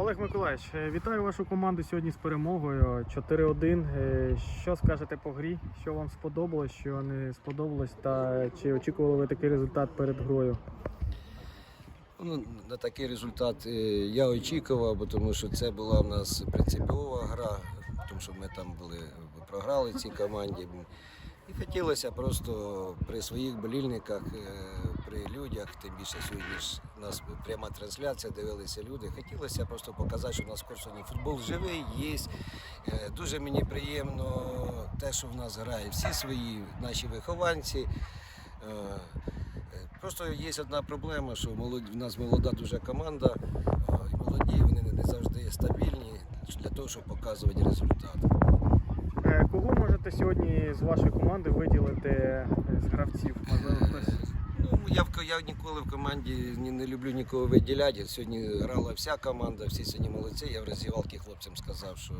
Олег Миколаївич, е, вітаю вашу команду сьогодні з перемогою 4-1. Е, Що скажете по грі? Що вам сподобалось, що не сподобалось, та чи очікували ви такий результат перед грою? Ну, на такий результат е, я очікував, тому що це була в нас принципова гра, тому що ми там були програли цій команді. І хотілося просто при своїх болільниках, при людях, тим більше сьогодні ж нас пряма трансляція, дивилися люди. Хотілося просто показати, що у нас сьогодні футбол живий, є. Е, Дуже мені приємно те, що в нас грають всі свої наші вихованці. Е, Е, Просто є одна проблема, що в нас молода дуже команда, і молоді вони не- завжди стабільні для того, щоб показувати результат. Е, Кого можете сьогодні з вашої команди виділити е, з гравців? Можливо, хтось я, ніколи в команді не, не люблю нікого виділяти. Сьогодні грала вся команда, всі сьогодні молодці. Я в розівалки хлопцям сказав, що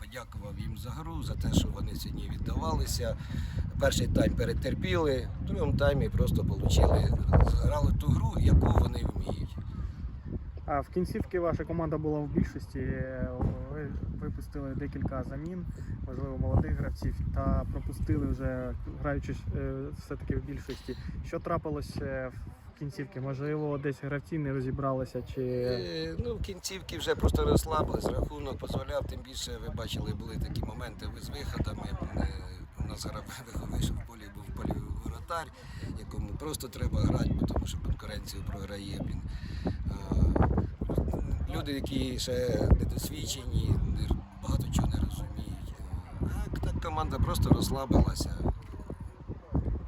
подякував їм за гру, за те, що вони сьогодні віддавалися. Перший тайм перетерпіли, в другому таймі просто отримали, грали ту гру, яку вони вміють. А в кінцівки ваша команда була в більшості. Е, Ви випустили декілька замін, можливо, молодих гравців, та пропустили вже граючи е, все-таки в більшості. Що трапилось е, в кінцівки? Можливо, десь гравці не розібралися чи Ну, в кінцівки вже просто розслабились, рахунок дозволяв, тим більше ви бачили, були такі моменти з виходами. У нас грав вийшов в полі, був полі воротар, якому просто треба грати, тому що конкуренцію програє. Е, Люди, які ще недосвідчені, не- багато чого не розуміють. Е, Так, так команда просто розслабилася.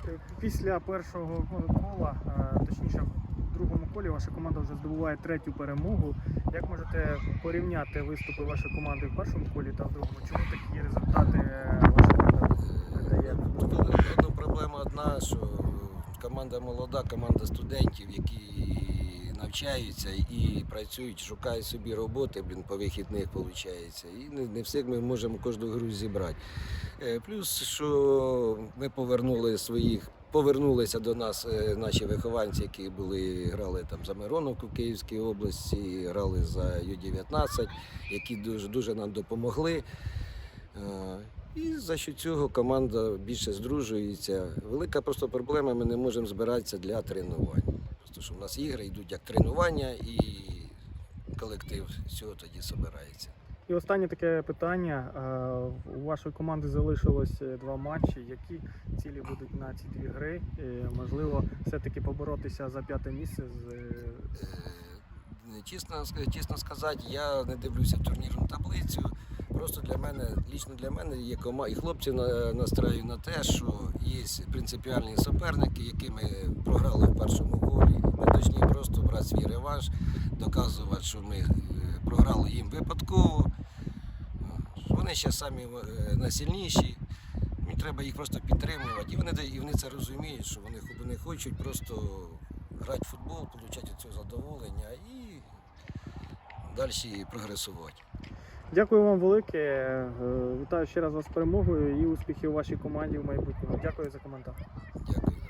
Е, після першого кола, е, точніше, в другому колі ваша команда вже здобуває третю перемогу. Як можете порівняти виступи вашої команди в першому колі та в другому? Чому такі результати е, ваша команда видає? Одна проблема одна, що команда молода, команда студентів, які навчаються і працюють, шукають собі роботи, блін, по вихідних виходить. І не, не всіх ми можемо кожну гру зібрати. Е, Плюс, що ми повернули своїх. Повернулися до нас е, наші вихованці, які були грали там за Мироновку в Київській області, грали за Ю-19, які дуже дуже нам допомогли. І за що цього команда більше здружується. Велика просто проблема, ми не можемо збиратися для тренувань. Просто що в нас ігри йдуть як тренування, і колектив цього тоді збирається. І останнє таке питання. Е, У вашої команди залишилось е, два матчі. Які цілі будуть на ці дві гри? Е, Можливо, все-таки поборотися за п'яте місце з Чесно, чесно сказати, я не дивлюся турнірну таблицю. Просто для мене, лічно для мене є кома, і хлопці настраю на те, що є принципіальні суперники, які ми програли в першому колі. Ми повинні просто брати свій реванш, доказувати, що ми е, програли їм випадково. Вони ще самі е, найсильніші. Треба їх просто підтримувати. І вони, і вони це розуміють, що вони, вони хочуть просто грати в футбол, отримати цього задоволення і далі прогресувати. Дякую вам велике. Е, Вітаю ще раз вас з перемогою і успіхів вашій команді в майбутньому. Дякую за коментар.